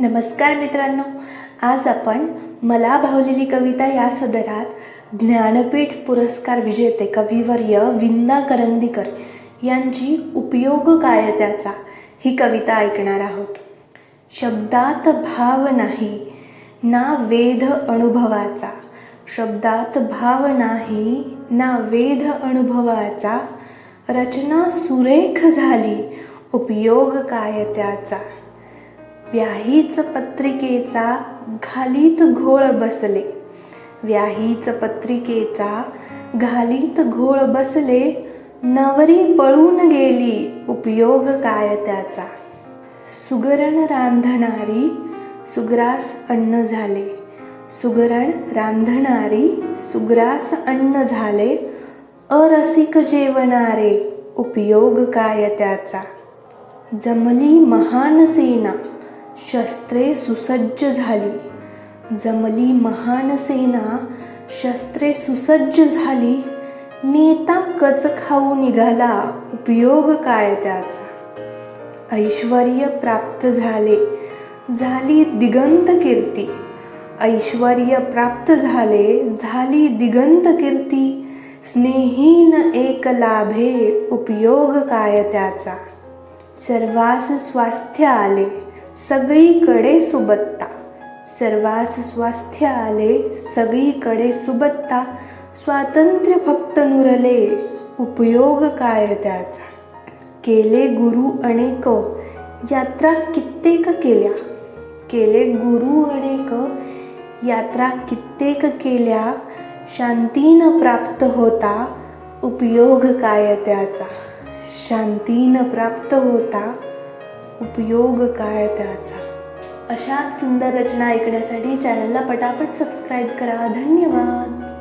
नमस्कार मित्रांनो आज आपण मला भावलेली कविता या सदरात ज्ञानपीठ पुरस्कार विजेते कविवर्य विंदा करंदीकर यांची उपयोग काय त्याचा ही कविता ऐकणार आहोत. शब्दात भाव नाही ना वेध अनुभवाचा. शब्दात भाव नाही ना वेध अनुभवाचा. रचना सुरेख झाली उपयोग काय त्याचा. व्याहीच पत्रिकेचा घालीत घोळ बसले. व्याहीच पत्रिकेचा घालीत घोळ बसले. नवरी पळून गेली उपयोग काय त्याचा? सुगरण रांधणारी सुग्रास अन्न झाले. सुगरण रांधणारी सुग्रास अन्न झाले. अरसिक जेवणारे उपयोग काय त्याचा? जमली महान सेना शस्त्रे सुसज्ज झाली. जमली महान सेना शस्त्रे सुसज्ज झाली. नेता कच खाऊ निघाला. उपयोग काय त्याचा? ऐश्वर प्राप्त झाले. झाली दिगंत कीर्ती. ऐश्वर प्राप्त झाले. झाली दिगंत कीर्ती. स्नेहीन एक लाभे. उपयोग काय त्याचा? सर्वास स्वास्थ्य आले. सगळीकडे सुबत्ता. सर्वास स्वास्थ्य आले सगळीकडे सुबत्ता. स्वातंत्र्य फक्त नुरले उपयोग काय त्याचा? केले गुरु अनेक यात्रा कित्येक केल्या. केले गुरु अनेक यात्रा कित्येक केल्या. शांतीन प्राप्त होता उपयोग काय त्याचा? शांतीन प्राप्त होता उपयोग काय त्याचा? अशाच सुंदर रचना ऐकण्यासाठी चॅनलला पटापट सबस्क्राईब करा. धन्यवाद!